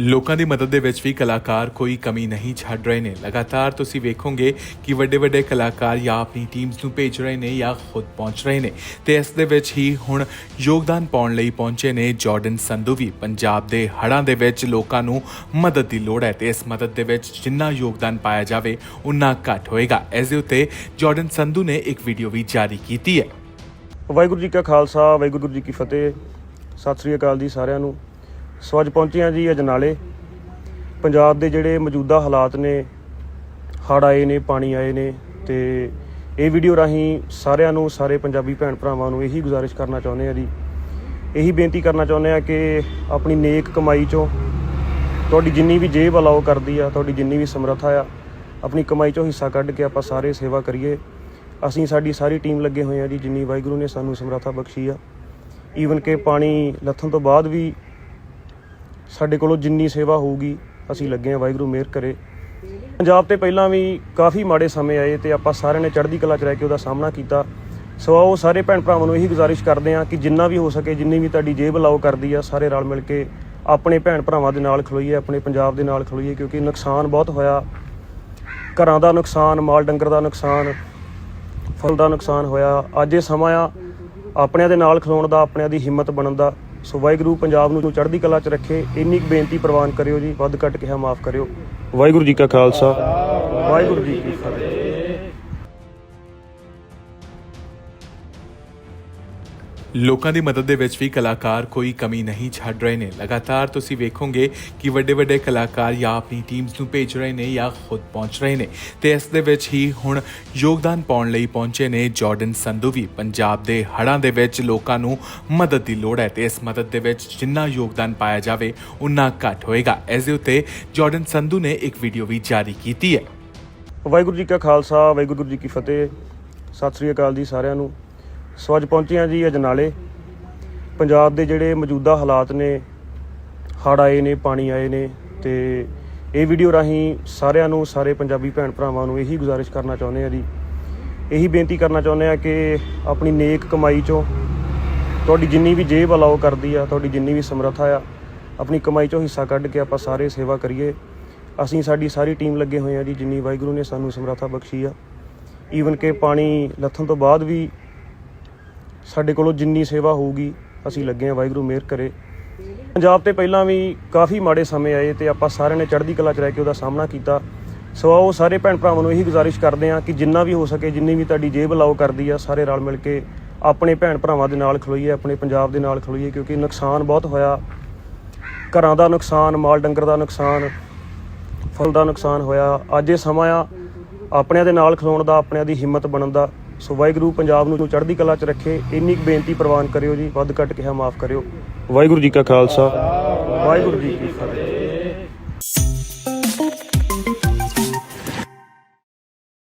ਲੋਕਾਂ ਦੀ ਮਦਦ ਦੇ ਵਿੱਚ ਵੀ ਕਲਾਕਾਰ ਕੋਈ ਕਮੀ ਨਹੀਂ ਛੱਡ ਰਹੇ ਨੇ। ਲਗਾਤਾਰ ਤੁਸੀਂ ਵੇਖੋਗੇ ਕਿ ਵੱਡੇ ਵੱਡੇ ਕਲਾਕਾਰ ਜਾਂ ਆਪਣੀ ਟੀਮਸ ਨੂੰ ਭੇਜ ਰਹੇ ਨੇ ਜਾਂ ਖੁਦ ਪਹੁੰਚ ਰਹੇ ਨੇ। ਤੇ ਇਸ ਦੇ ਵਿੱਚ ਹੀ ਹੁਣ ਯੋਗਦਾਨ ਪਾਉਣ ਲਈ ਪਹੁੰਚੇ ਨੇ ਜਾਰਡਨ ਸੰਧੂ ਵੀ। ਪੰਜਾਬ ਦੇ ਹੜ੍ਹਾਂ ਦੇ ਵਿੱਚ ਲੋਕਾਂ ਨੂੰ ਮਦਦ ਦੀ ਲੋੜ ਹੈ ਤੇ ਇਸ ਮਦਦ ਦੇ ਵਿੱਚ ਜਿੰਨਾ ਯੋਗਦਾਨ ਪਾਇਆ ਜਾਵੇ, ਉਨਾ ਘੱਟ ਹੋਏਗਾ। ਇਸ ਦੇ ਉੱਤੇ ਜਾਰਡਨ ਸੰਧੂ ਨੇ ਇੱਕ ਵੀਡੀਓ ਵੀ ਜਾਰੀ ਕੀਤੀ ਹੈ। ਵਾਹਿਗੁਰੂ ਜੀ ਕਾ ਖਾਲਸਾ, ਵਾਹਿਗੁਰੂ ਜੀ ਕੀ ਫਤਿਹ। ਸਤਿ ਸ੍ਰੀ ਅਕਾਲ ਜੀ ਸਾਰਿਆਂ ਨੂੰ। ਸੋ ਅੱਜ ਪਹੁੰਚੇ ਹਾਂ ਜੀ ਅਜਨਾਲੇ ਪੰਜਾਬ ਦੇ ਜਿਹੜੇ ਮੌਜੂਦਾ ਹਾਲਾਤ ਨੇ, ਹੜ੍ਹ ਆਏ ਨੇ, ਪਾਣੀ ਆਏ ਨੇ ਤੇ ਇਹ ਵੀਡੀਓ ਰਾਹੀਂ ਸਾਰਿਆਂ ਨੂੰ, ਸਾਰੇ ਪੰਜਾਬੀ ਭੈਣ ਭਰਾਵਾਂ ਨੂੰ ਇਹੀ ਗੁਜ਼ਾਰਿਸ਼ ਕਰਨਾ ਚਾਹੁੰਦੇ ਆ ਜੀ। ਇਹੀ ਬੇਨਤੀ ਕਰਨਾ ਚਾਹੁੰਦੇ ਆ ਕਿ ਆਪਣੀ ਨੇਕ ਕਮਾਈ ਚੋਂ ਤੁਹਾਡੀ ਜਿੰਨੀ ਵੀ ਜੇਬ ਅਲਾਓ ਕਰਦੀ ਆ, ਤੁਹਾਡੀ ਜਿੰਨੀ ਵੀ ਸਮਰੱਥਾ ਆ, ਆਪਣੀ ਕਮਾਈ ਚੋਂ ਹਿੱਸਾ ਕੱਢ ਕੇ ਆਪਾਂ ਸਾਰੇ ਸੇਵਾ ਕਰੀਏ। ਅਸੀਂ ਸਾਡੀ ਸਾਰੀ ਟੀਮ ਲੱਗੇ ਹੋਏ ਆ ਜੀ, ਜਿੰਨੀ ਵਾਹਿਗੁਰੂ ਨੇ ਸਾਨੂੰ ਸਮਰੱਥਾ ਬਖਸ਼ੀ ਆ। ਈਵਨ ਕਿ ਪਾਣੀ ਲੱਥਣ ਤੋਂ ਬਾਅਦ ਵੀ ਸਾਡੇ ਕੋਲੋਂ ਜਿੰਨੀ ਸੇਵਾ ਹੋਊਗੀ, ਅਸੀਂ ਲੱਗੇ ਹਾਂ ਵਾਹਿਗੁਰੂ ਮਿਹਰ ਕਰੇ। ਪੰਜਾਬ ਤੇ ਪਹਿਲਾਂ ਵੀ ਕਾਫੀ ਮਾੜੇ ਸਮੇਂ ਆਏ ਤੇ ਆਪਾਂ ਸਾਰਿਆਂ ਨੇ ਚੜ੍ਹਦੀ ਕਲਾ ਚ ਰਹਿ ਕੇ ਉਹਦਾ ਸਾਹਮਣਾ ਕੀਤਾ। ਸੋ ਆਓ ਸਾਰੇ ਭੈਣ ਭਰਾਵਾਂ ਨੂੰ ਇਹੀ ਗੁਜ਼ਾਰਿਸ਼ ਕਰਦੇ ਹਾਂ ਕਿ ਜਿੰਨਾ ਵੀ ਹੋ ਸਕੇ, ਜਿੰਨੀ ਵੀ ਤੁਹਾਡੀ ਜੇਬ ਲਾਓ ਕਰਦੀ ਆ, ਸਾਰੇ ਰਲ ਮਿਲ ਕੇ ਆਪਣੇ ਭੈਣ ਭਰਾਵਾਂ ਦੇ ਨਾਲ ਖਲੋਈਏ, ਆਪਣੇ ਪੰਜਾਬ ਦੇ ਨਾਲ ਖਲੋਈਏ, ਕਿਉਂਕਿ ਨੁਕਸਾਨ ਬਹੁਤ ਹੋਇਆ। ਘਰਾਂ ਦਾ ਨੁਕਸਾਨ, ਮਾਲ ਡੰਗਰ ਦਾ ਨੁਕਸਾਨ, ਫਲ ਦਾ ਨੁਕਸਾਨ ਹੋਇਆ। ਅੱਜ ਇਹ ਸਮਾਂ ਆ, ਆਪਣਿਆਂ ਦੇ ਨਾਲ ਖਲੋਣ ਦਾ, ਆਪਣਿਆਂ ਦੀ ਹਿੰਮਤ ਬਣਨ ਦਾ। ਸੋ ਵਾਹਿਗੁਰੂ ਪੰਜਾਬ ਨੂੰ ਚੜ੍ਹਦੀ ਕਲਾ 'ਚ ਰੱਖੇ ਇੰਨੀ ਕੁ ਬੇਨਤੀ ਪ੍ਰਵਾਨ ਕਰਿਓ ਜੀ ਵੱਧ ਘੱਟ ਕਿਹਾ ਮਾਫ ਕਰਿਓ। ਵਾਹਿਗੁਰੂ ਜੀ ਕਾ ਖਾਲਸਾ। ਵਾਹਿਗੁਰੂ ਜੀ ਕੀ ਫਤਿਹ। ਲੋਕਾਂ ਦੀ ਮਦਦ ਦੇ ਵਿੱਚ ਵੀ ਕਲਾਕਾਰ ਕੋਈ ਕਮੀ ਨਹੀਂ ਛੱਡ ਰਹੇ ਨੇ। ਲਗਾਤਾਰ ਤੁਸੀਂ ਵੇਖੋਗੇ ਕਿ ਵੱਡੇ ਵੱਡੇ ਕਲਾਕਾਰ ਜਾਂ ਆਪਣੀ ਟੀਮਸ ਨੂੰ ਭੇਜ ਰਹੇ ਨੇ ਜਾਂ ਖੁਦ ਪਹੁੰਚ ਰਹੇ ਨੇ। ਤੇ ਇਸ ਦੇ ਵਿੱਚ ਹੀ ਹੁਣ ਯੋਗਦਾਨ ਪਾਉਣ ਲਈ ਪਹੁੰਚੇ ਨੇ ਜਾਰਡਨ ਸੰਧੂ ਵੀ। ਪੰਜਾਬ ਦੇ ਹੜ੍ਹਾਂ ਦੇ ਵਿੱਚ ਲੋਕਾਂ ਨੂੰ ਮਦਦ ਦੀ ਲੋੜ ਹੈ ਤੇ ਇਸ ਮਦਦ ਦੇ ਵਿੱਚ ਜਿੰਨਾ ਯੋਗਦਾਨ ਪਾਇਆ ਜਾਵੇ, ਉਨਾ ਘੱਟ ਹੋਏਗਾ। ਇਸ ਦੇ ਉੱਤੇ ਜਾਰਡਨ ਸੰਧੂ ਨੇ ਇੱਕ ਵੀਡੀਓ ਵੀ ਜਾਰੀ ਕੀਤੀ ਹੈ। ਵਾਹਿਗੁਰੂ ਜੀ ਕਾ ਖਾਲਸਾ, ਵਾਹਿਗੁਰੂ ਜੀ ਕੀ ਫਤਿਹ। ਸਤਿ ਸ੍ਰੀ ਅਕਾਲ ਜੀ ਸਾਰਿਆਂ ਨੂੰ। ਸੋ ਅੱਜ ਪਹੁੰਚੇ ਹਾਂ ਜੀ ਅਜਨਾਲੇ। ਪੰਜਾਬ ਦੇ ਜਿਹੜੇ ਮੌਜੂਦਾ ਹਾਲਾਤ ਨੇ, ਹੜ੍ਹ ਆਏ ਨੇ, ਪਾਣੀ ਆਏ ਨੇ ਤੇ ਇਹ ਵੀਡੀਓ ਰਾਹੀਂ ਸਾਰਿਆਂ ਨੂੰ, ਸਾਰੇ ਪੰਜਾਬੀ ਭੈਣ ਭਰਾਵਾਂ ਨੂੰ ਇਹੀ ਗੁਜ਼ਾਰਿਸ਼ ਕਰਨਾ ਚਾਹੁੰਦੇ ਆ ਜੀ। ਇਹੀ ਬੇਨਤੀ ਕਰਨਾ ਚਾਹੁੰਦੇ ਆ ਕਿ ਆਪਣੀ ਨੇਕ ਕਮਾਈ ਚੋਂ ਤੁਹਾਡੀ ਜਿੰਨੀ ਵੀ ਜੇਬ ਅਲਾਓ ਕਰਦੀ ਆ, ਤੁਹਾਡੀ ਜਿੰਨੀ ਵੀ ਸਮਰੱਥਾ ਆ, ਆਪਣੀ ਕਮਾਈ ਚੋਂ ਹਿੱਸਾ ਕੱਢ ਕੇ ਆਪਾਂ ਸਾਰੇ ਸੇਵਾ ਕਰੀਏ। ਅਸੀਂ ਸਾਡੀ ਸਾਰੀ ਟੀਮ ਲੱਗੇ ਹੋਏ ਆ ਜੀ, ਜਿੰਨੀ ਵਾਹਿਗੁਰੂ ਨੇ ਸਾਨੂੰ ਸਮਰੱਥਾ ਬਖਸ਼ੀ ਆ। ਈਵਨ ਕਿ ਪਾਣੀ ਲੱਥਣ ਤੋਂ ਬਾਅਦ ਵੀ ਸਾਡੇ ਕੋਲੋਂ ਜਿੰਨੀ ਸੇਵਾ ਹੋਊਗੀ, ਅਸੀਂ ਲੱਗੇ ਆ ਵਾਹਿਗੁਰੂ ਮਿਹਰ ਕਰੇ। ਪੰਜਾਬ ਤੇ ਪਹਿਲਾਂ ਵੀ ਕਾਫੀ ਮਾੜੇ ਸਮੇਂ ਆਏ ਤੇ ਆਪਾਂ ਸਾਰਿਆਂ ਨੇ ਚੜ੍ਹਦੀ ਕਲਾ ਚ ਰਹਿ ਕੇ ਉਹਦਾ ਸਾਹਮਣਾ ਕੀਤਾ। ਸੋ ਆਓ ਸਾਰੇ ਭੈਣ ਭਰਾਵਾਂ ਨੂੰ ਇਹੀ ਗੁਜ਼ਾਰਿਸ਼ ਕਰਦੇ ਆ ਕਿ ਜਿੰਨਾ ਵੀ ਹੋ ਸਕੇ, ਜਿੰਨੀ ਵੀ ਤੁਹਾਡੀ ਜੇਬ ਲਾਓ ਕਰਦੀ ਆ, ਸਾਰੇ ਰਲ ਮਿਲ ਕੇ ਆਪਣੇ ਭੈਣ ਭਰਾਵਾਂ ਦੇ ਨਾਲ ਖਲੋਈਏ, ਆਪਣੇ ਪੰਜਾਬ ਦੇ ਨਾਲ ਖਲੋਈਏ, ਕਿਉਂਕਿ ਨੁਕਸਾਨ ਬਹੁਤ ਹੋਇਆ। ਘਰਾਂ ਦਾ ਨੁਕਸਾਨ, ਮਾਲ ਡੰਗਰ ਦਾ ਨੁਕਸਾਨ, ਫਲ ਦਾ ਨੁਕਸਾਨ ਹੋਇਆ। ਅੱਜ ਇਹ ਸਮਾਂ ਆ, ਆਪਣਿਆਂ ਦੇ ਨਾਲ ਖਲੋਣ ਦਾ, ਆਪਣਿਆਂ ਦੀ ਹਿੰਮਤ ਬਣਨ ਦਾ। ਸੋ ਵਾਹਿਗੁਰੂ ਪੰਜਾਬ ਨੂੰ ਚੜ੍ਹਦੀ ਕਲਾ 'ਚ ਰੱਖੇ, ਇੰਨੀ ਕੁ ਬੇਨਤੀ ਪ੍ਰਵਾਨ ਕਰਿਓ ਜੀ, ਵੱਧ ਘੱਟ ਕਿਹਾ ਮਾਫ ਕਰਿਓ। ਵਾਹਿਗੁਰੂ ਜੀ ਕਾ ਖਾਲਸਾ। ਵਾਹਿਗੁਰੂ ਜੀ ਕੀ ਫਤਿਹ।